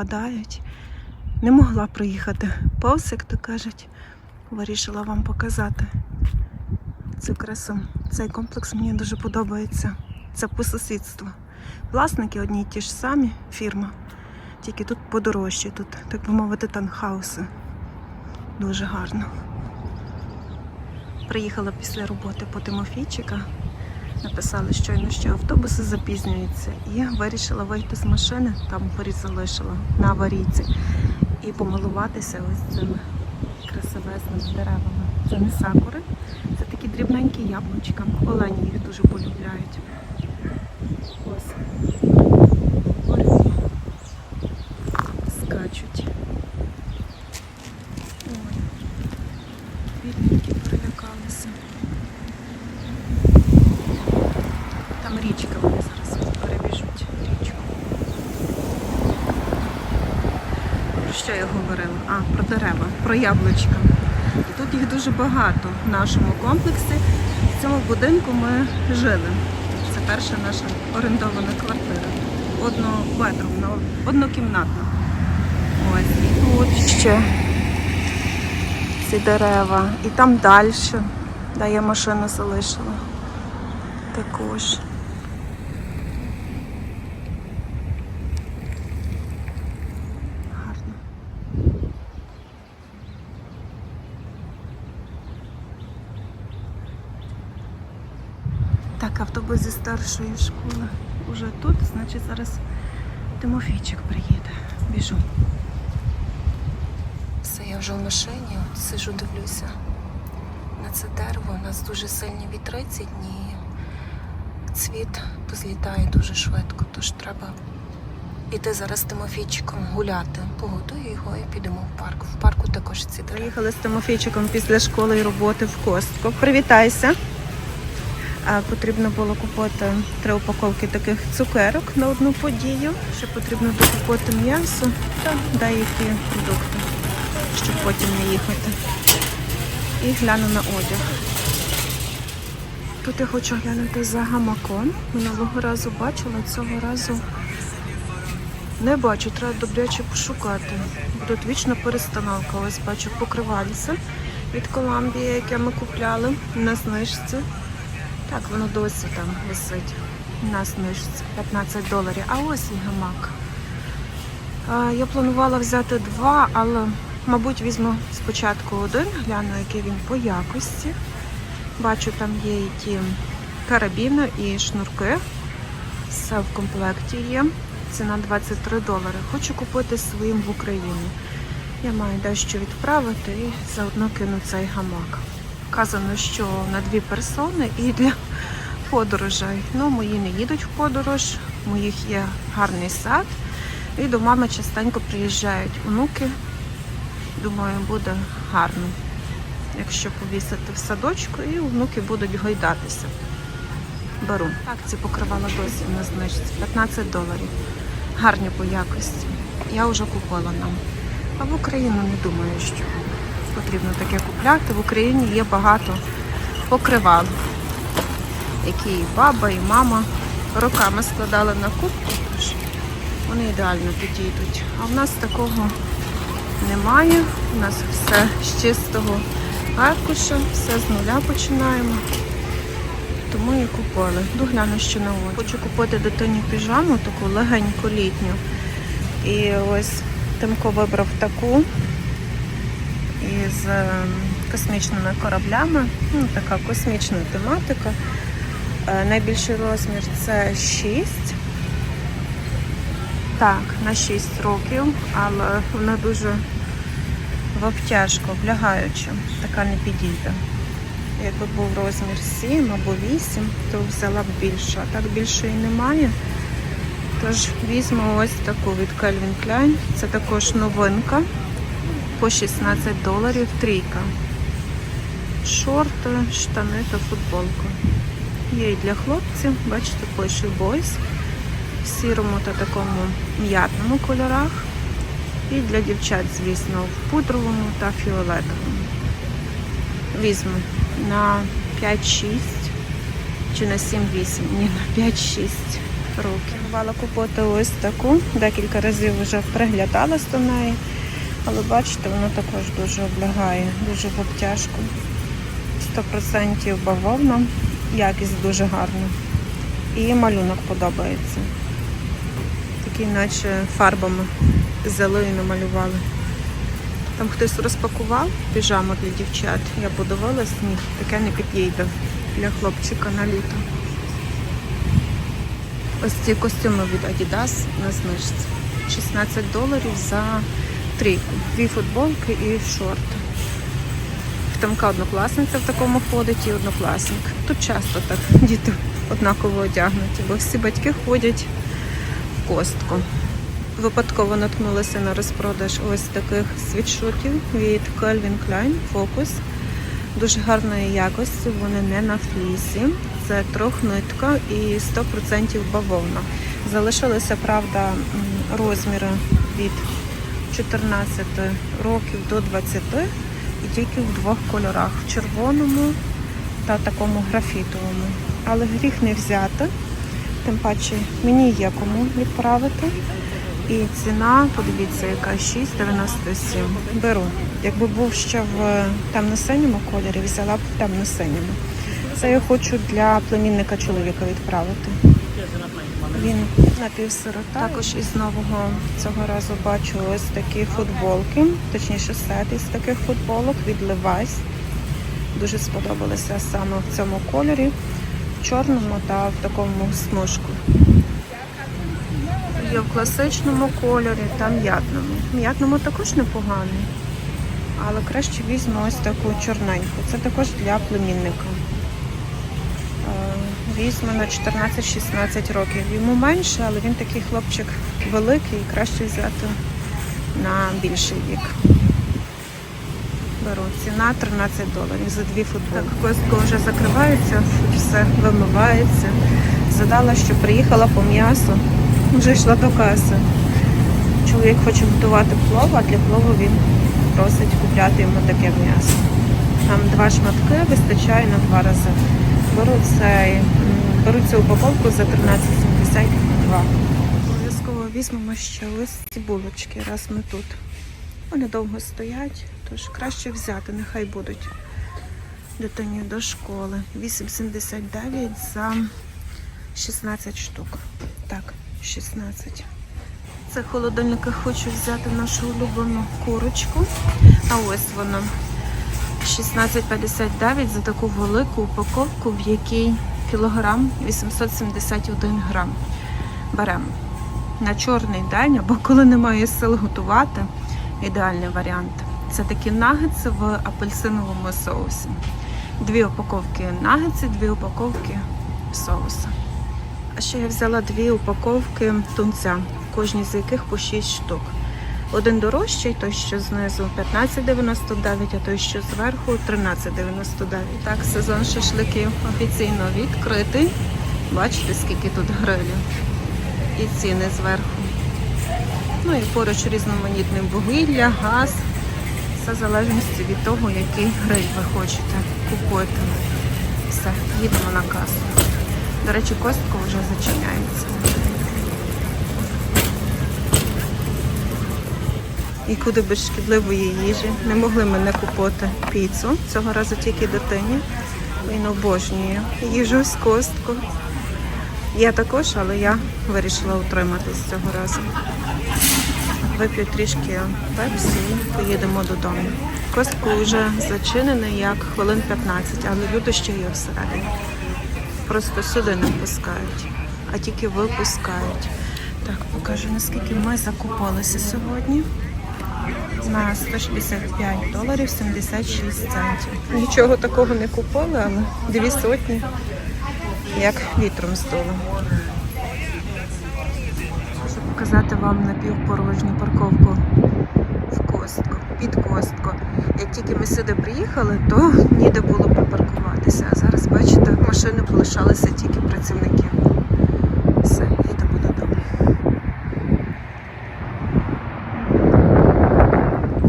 опадають. Не могла проїхати повз, як то кажуть. Вирішила вам показати цю красу. Цей комплекс мені дуже подобається. Це по сусідству. Власники одні й ті ж самі, фірма. Тільки тут подорожчі, тут, так би мовити, танхауси. Дуже гарно. Приїхала після роботи по Тимофійчика. Написали щойно, що автобуси запізнюються. І вирішила вийти з машини, там горі залишила на аварійці, і помилуватися ось цими красивезними деревами. Це не сакури, це такі дрібненькі яблучка. Олені їх дуже полюбляють. Ось. Поряд скачуть. Ой, бідненькі перелякалися. Там річка, вони зараз перебіжуть річку. Про що я говорила? А, про дерева, про яблучка. І тут їх дуже багато в нашому комплексі. В цьому будинку ми жили. Це перша наша орендована квартира. Однобедрумна, однокімнатна. Ось і тут ще ці дерева. І там далі, де я машину залишила. Також. Гарно. Так, автобус зі старшої школи уже тут, значить зараз Тимофійчик приїде. Біжу. Все, я вже в машині, от сижу, дивлюся на це дерево. У нас дуже сильні вітриці дні. Цвіт позлітає дуже швидко, тож треба піти зараз з Тимофійчиком гуляти. Погодую його і підемо в парк. В парку також ці дерева. Приїхали з Тимофійчиком після школи і роботи в Костко. Привітайся. Потрібно було купити три упаковки таких цукерок на одну подію. Ще потрібно докупити м'ясо та деякі продукти, щоб потім не їхати. І гляну на одяг. Тут я хочу глянути за гамаком. Минулого разу бачила, цього разу не бачу, треба добряче пошукати. Тут вічна перестановка. Ось бачу покривальце від Коламбії, яке ми купляли на знижці. Так, воно досі там висить. На знижці 15 доларів. А ось і гамак. Я планувала взяти два, але, мабуть, візьму спочатку один, гляну, який він по якості. Бачу, там є і ті карабіни і шнурки. Все в комплекті є. Ціна 23 долари. Хочу купити своїм в Україні. Я маю дещо відправити і заодно кину цей гамак. Вказано, що на дві персони і для подорожей. Ну, мої не їдуть в подорож, у моїх є гарний сад. І до мами частенько приїжджають онуки. Думаю, буде гарно, якщо повісити в садочку, і внуки будуть гойдатися. Беру. Так, ці покривала досі на знижці. 15 доларів. Гарні по якості. Я вже купила нам. А в Україну не думаю, що потрібно таке купляти. В Україні є багато покривал, які і баба, і мама роками складали на кубку, тож вони ідеально підійдуть. А в нас такого немає. У нас все з чистого аркуша, все з нуля починаємо. Тому і купили. Догляну ще на очі. Хочу купити дитині піжаму, таку легеньку літню. І ось Тимко вибрав таку із е, космічними кораблями. Ну, така космічна тематика. Е, Найбільший розмір це 6. Так, на 6 років, але вона дуже в обтяжку, облягаюча. Така не підійде. Якби був розмір 7 або 8, то взяла б більше. А так більшої немає. Тож візьму ось таку від Calvin Klein. Це також новинка по 16 доларів трійка. Шорти, штани та футболка. Є і для хлопців, бачите, пише Boys в сірому та такому м'ятному кольорах. І для дівчат, звісно, в пудровому та фіолетовому. Візьму на 5-6 чи на 7-8, ні, на 5-6 років. Мала купити ось таку. Декілька разів вже приглядалась до неї. Але бачите, вона також дуже облягає, дуже в обтяжку. 100% бавовна, якість дуже гарна. І малюнок подобається. Такий, наче фарбами зелою намалювали. Там хтось розпакував піжаму для дівчат. Я подивилась, ні, таке не підійде для хлопчика на літо. Ось ці костюми від Adidas на знижці. 16 доларів за трійку. Дві футболки і шорти. Тамка однокласниця в такому ходить і однокласник. Тут часто так діти однаково одягнуті, бо всі батьки ходять в костку. Випадково наткнулася на розпродаж ось таких світшотів від Calvin Klein Focus. Дуже гарної якості, вони не на флісі. Це трохнитка і 100% бавовна. Залишилися, правда, розміри від 14 років до 20 і тільки в двох кольорах в червоному та такому графітовому. Але гріх не взяти, тим паче мені є кому відправити. І ціна, подивіться, яка 6,97. Беру. Якби був ще в темно-синьому кольорі, взяла б в темно-синьому. Це я хочу для племінника чоловіка відправити. Він напівсирота. Також із нового цього разу бачу ось такі футболки, точніше сет із таких футболок від Levi's. Дуже сподобалися саме в цьому кольорі, в чорному та в такому смужку. Є в класичному кольорі та м'ятному. М'ятному також непоганий, але краще візьму ось таку чорненьку. Це також для племінника. Е, на 14-16 років. Йому менше, але він такий хлопчик великий, краще взяти на більший вік. Беру ціна 13 доларів за дві футболки. Так, костко вже закривається, все вимивається. Задала, що приїхала по м'ясу, вже йшла до каси. Чоловік хоче готувати плов, а для плову він просить купляти йому таке м'ясо. Там два шматки вистачає на два рази. Беру, цей, беру цю упаковку за 13,72. Обов'язково візьмемо ще ось ці булочки, раз ми тут. Вони довго стоять, тож краще взяти, нехай будуть дитині до школи. 8,79 за 16 штук. Так, 16. Це холодильника хочу взяти нашу улюблену курочку. А ось вона. 16,59 за таку велику упаковку, в якій кілограм 871 грам. Беремо на чорний день, або коли немає сил готувати, ідеальний варіант. Це такі нагетси в апельсиновому соусі. Дві упаковки нагетси, дві упаковки соуса. А ще я взяла дві упаковки тунця, кожній з яких по 6 штук. Один дорожчий, той, що знизу 15,99, а той, що зверху 13,99. Так, сезон шашликів офіційно відкритий. Бачите, скільки тут грилів. І ціни зверху. Ну і поруч різноманітне вугілля, газ. Все в залежності від того, який гриль ви хочете купити. Все, їдемо на касу. До речі, костка вже зачиняється. І куди без шкідливої їжі. Не могли ми не купити піцу. Цього разу тільки дитині. Він обожнює їжу з костку. Я також, але я вирішила утриматись цього разу. Вип'ю трішки пепсі і поїдемо додому. Костку вже зачинений як хвилин 15, але люди ще є всередині. Просто сюди не пускають, а тільки випускають. Так, покажу, наскільки ми закупалися сьогодні. На 165 доларів 76 центів. Нічого такого не купили, але дві сотні як вітром здуло. Хочу показати вам напівпорожню парковку в Костко, під Костко. Як тільки ми сюди приїхали, то ніде було припаркуватися. А зараз, бачите, машини полишалися тільки працівники. Все, їдемо додому.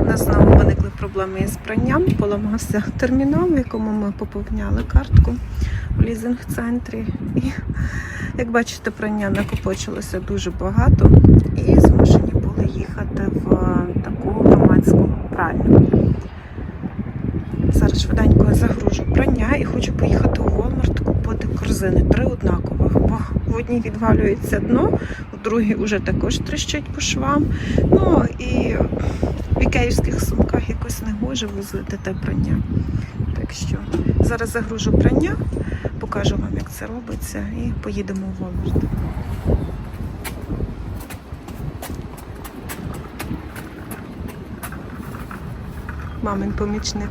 У нас знову виникли проблеми із пранням, поламався термінал, в якому ми поповняли картку. в лізинг-центрі. І, як бачите, прання накопичилося дуже багато. І змушені були їхати в е, таку громадську пральню. Зараз швиденько загружу прання і хочу поїхати у Walmart купити корзини. Три однакових, бо в одній відвалюється дно, в другій вже також тріщить по швам. Ну і в ікеївських сумках якось не гоже возити те прання. Так що зараз загружу прання, покажу вам, як це робиться, і поїдемо в Walmart. Мамин помічник.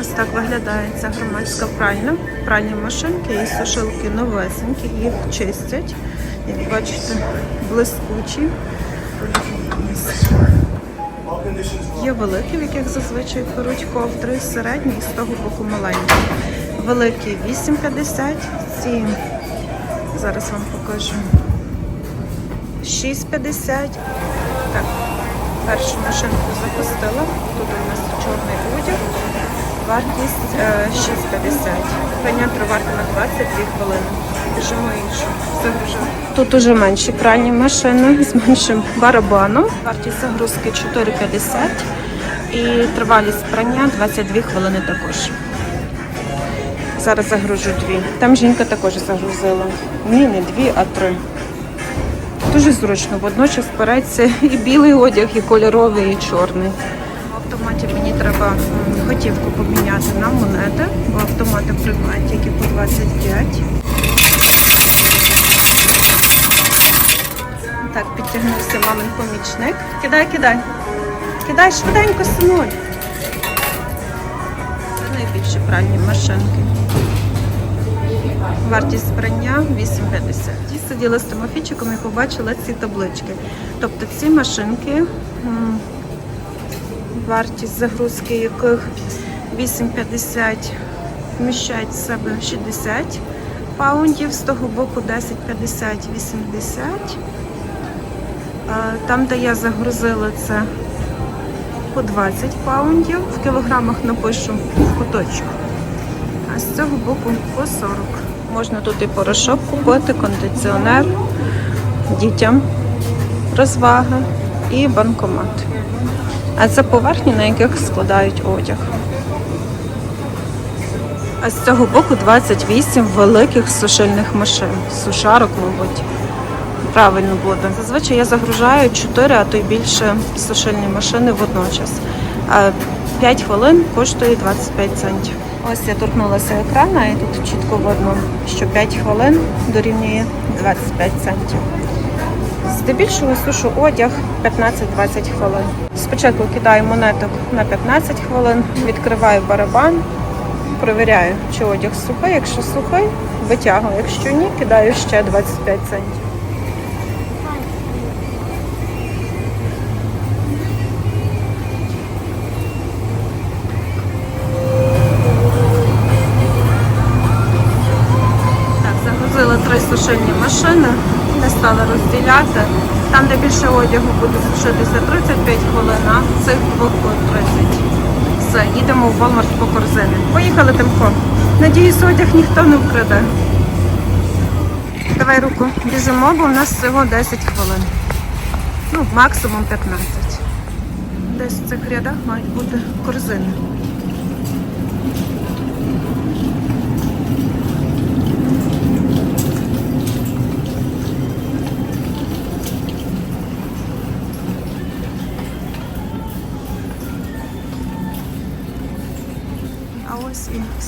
Ось так виглядає ця громадська пральня. Пральні машинки і сушилки новесенькі, їх чистять. Як бачите, блискучі. Є великі, в яких зазвичай беруть ковдри, середні і з того боку маленькі. Великі 8,50, ці зараз вам покажу. 6,50. Так, першу машинку запустила. Тут у нас чорний одяг. Вартість е, 6,50. Прання триватиме 22 хвилини. Біжимо іншу. Загружаємо. Тут уже менші пральні машини з меншим барабаном. Вартість загрузки 4,50 і тривалість прання 22 хвилини також. Зараз загружу дві. Там жінка також загрузила. Ні, не дві, а три. Дуже зручно, водночас береться і білий одяг, і кольоровий, і чорний. В автоматі мені треба готівку поміняти на монети, бо автомати приймають тільки по 25. Так, підтягнувся мамин помічник. Кидай, кидай. Кидай швиденько, синуль. Це найбільші пральні машинки. Вартість прання 8,50. Ті сиділи з Тимофійчиком і побачила ці таблички. Тобто ці машинки, вартість загрузки яких 8,50 вміщають в себе 60 паундів, з того боку 10,50, 80. Там, де я загрузила це по 20 паундів, в кілограмах напишу в куточку. А з цього боку по 40. Можна тут і порошок купити, кондиціонер дітям, розвага і банкомат. А це поверхні, на яких складають одяг. А з цього боку 28 великих сушильних машин. Сушарок, мабуть. Правильно буде. Зазвичай я загружаю 4, а то й більше сушильні машини водночас. 5 хвилин коштує 25 центів. Ось я торкнулася екрана і тут чітко видно, що 5 хвилин дорівнює 25 центів. Здебільшого сушу одяг 15-20 хвилин. Спочатку кидаю монеток на 15 хвилин, відкриваю барабан, перевіряю, чи одяг сухий. Якщо сухий, витягую. Якщо ні, кидаю ще 25 центів. Так, загрузили три сушильні машини, не стали розділяти. Там, де більше одягу буде сушитися 35 хвилин, а цих двох по 30. Все, їдемо в Walmart по корзини. Поїхали, Тимко. Надіюсь, одяг ніхто не вкраде. Давай руку. Біжимо, бо в нас всього 10 хвилин. Ну, максимум 15. Десь в цих рядах мають бути корзини.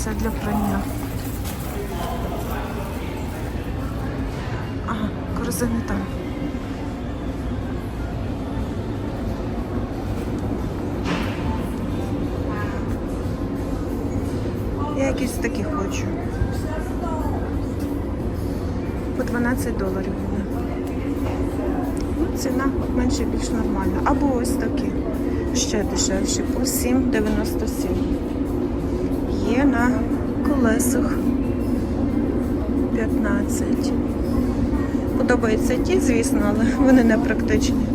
Все для прання. Ага, корзини там. Я якісь такі хочу. По 12 доларів вони. Ну, ціна менше більш нормальна. Або ось такі. Ще дешевші. По 7,97 є на колесах 15. Подобаються ті, звісно, але вони не практичні.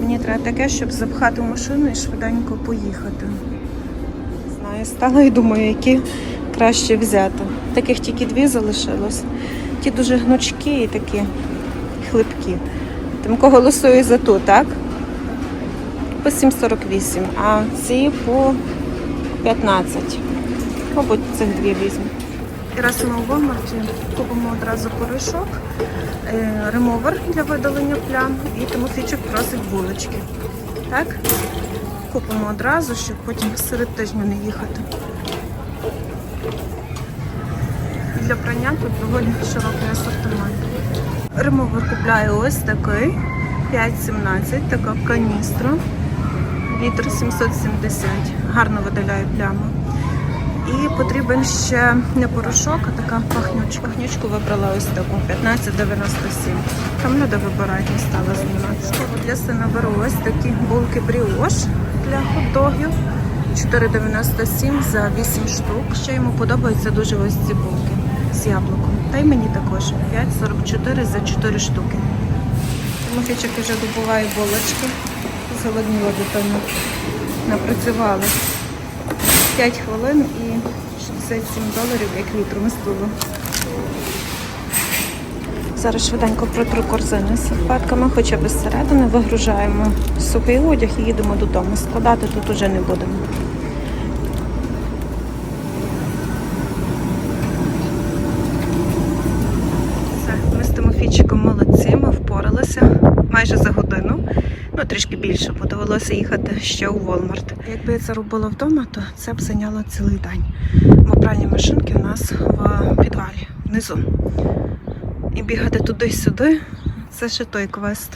Мені треба таке, щоб запхати машину і швиденько поїхати. Знаю, стала і думаю, які краще взяти. Таких тільки дві залишилось. Ті дуже гнучкі і такі хлипкі. Тимко голосує за ту, так? По 7,48, а ці по 15. Мабуть, цих дві візьму. І раз ми у Walmart купимо одразу порошок, е, ремовер для видалення плям і Тимофійчик просить булочки. Так? Купимо одразу, щоб потім серед тижня не їхати. Для прання тут доволі широкий асортимент. Ремовер купляю ось такий 5,17, така каністра. Літр 770. Гарно видаляє пляму. І потрібен ще не порошок, а така пахнючка. Пахнючку вибрала ось таку 15,97. Там люди вибирають, не стала знімати. Для сина беру ось такі булки бріош для хот-догів. 4,97 за 8 штук. Ще йому подобаються дуже ось ці булки з яблуком. Та й мені також 5,44 за 4 штуки. Тимофійчик вже добуває булочки. Зголодніла дитина. Напрацювали. 5 хвилин і 67 доларів як літру мистило. Зараз швиденько протру корзини з серветками, хоча б зсередини вигружаємо сухий одяг і їдемо додому. Складати тут уже не будемо. Ми з Тимофійчиком молодці, ми впоралися майже за годину. Ну, трішки більше, бо довелося їхати ще у Walmart. Якби я це робила вдома, то це б зайняло цілий день. Бо пральні машинки у нас в підвалі, внизу. І бігати туди-сюди це ще той квест.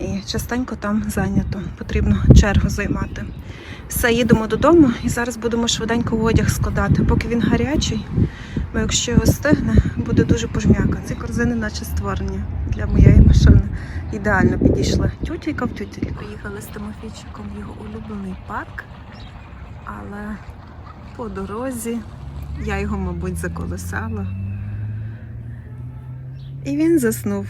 І частенько там зайнято. Потрібно чергу займати. Все, їдемо додому і зараз будемо швиденько одяг складати, поки він гарячий. Бо якщо його стигне, буде дуже пожмяка. Ці корзини, наче створені для моєї машини. Ідеально підійшли. Тютелька в тютельку. Поїхали з Тимофійчиком в його улюблений парк, але по дорозі я його, мабуть, заколесала. І він заснув.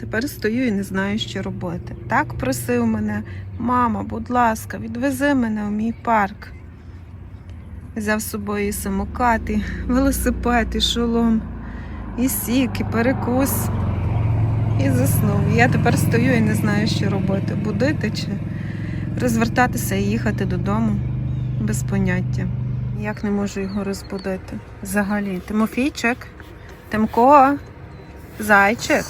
Тепер стою і не знаю, що робити. Так просив мене, мама, будь ласка, відвези мене у мій парк. Взяв з собою і самокат, і велосипед, і шолом, і сік, і перекус. І заснув. Я тепер стою і не знаю, що робити. Будити чи розвертатися і їхати додому без поняття. Як не можу його розбудити. Взагалі. Тимофійчик, Тимко, зайчик.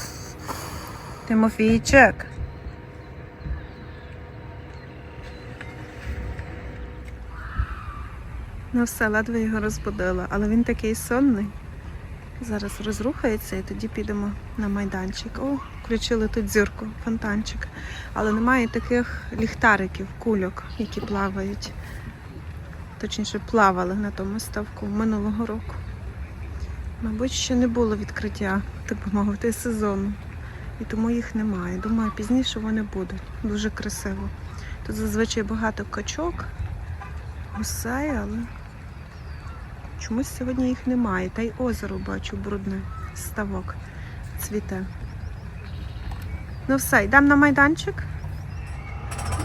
Тимофійчик. Ну все, ледве його розбудила, але він такий сонний. Зараз розрухається і тоді підемо на майданчик. О, включили тут зірку, фонтанчик. Але немає таких ліхтариків, кульок, які плавають. Точніше, плавали на тому ставку минулого року. Мабуть, ще не було відкриття, так би мовити, сезону. І тому їх немає. Думаю, пізніше вони будуть. Дуже красиво. Тут зазвичай багато качок, гусей, але чомусь сьогодні їх немає. Та й озеро бачу брудне, ставок цвіте. Ну все, йдемо на майданчик.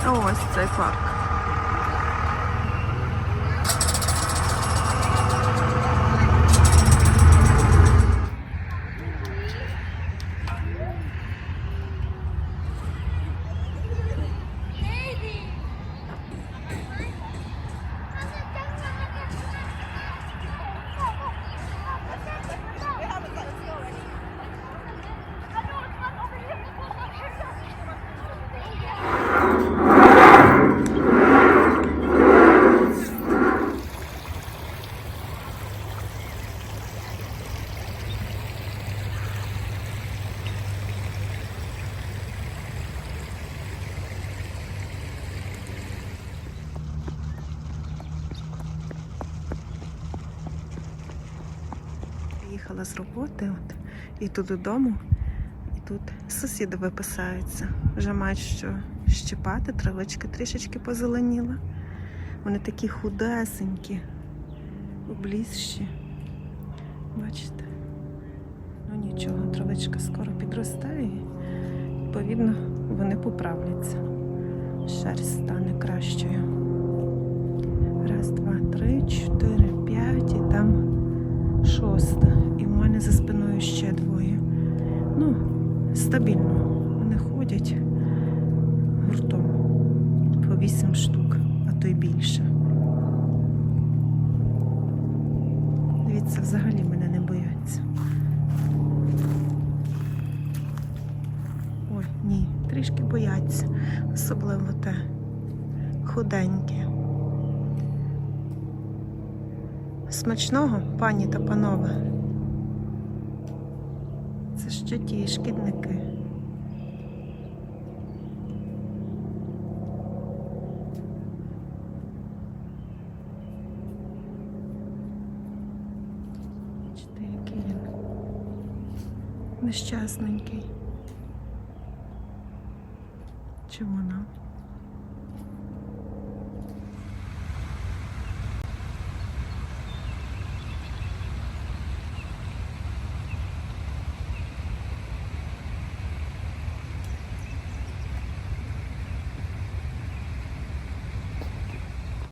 Ось цей парк. З роботи от, і тут додому, і тут сусіди виписаються. Вже мають що щипати, травички трішечки позеленіла. Вони такі худесенькі, облізші. Бачите? Ну нічого, травичка скоро підростає відповідно вони поправляться. Шерсть стане кращою. Раз, два, три, чотири, п'ять. І шоста. І в мене за спиною ще двоє. Ну, стабільно. Вони ходять гуртом по вісім штук, а то й більше. Дивіться, взагалі мене не бояться. Ой, ні, трішки бояться, особливо те худеньке. Смачного, пані та панове. Це ще ті шкідники. Бачите, який він нещасненький. Чи вона?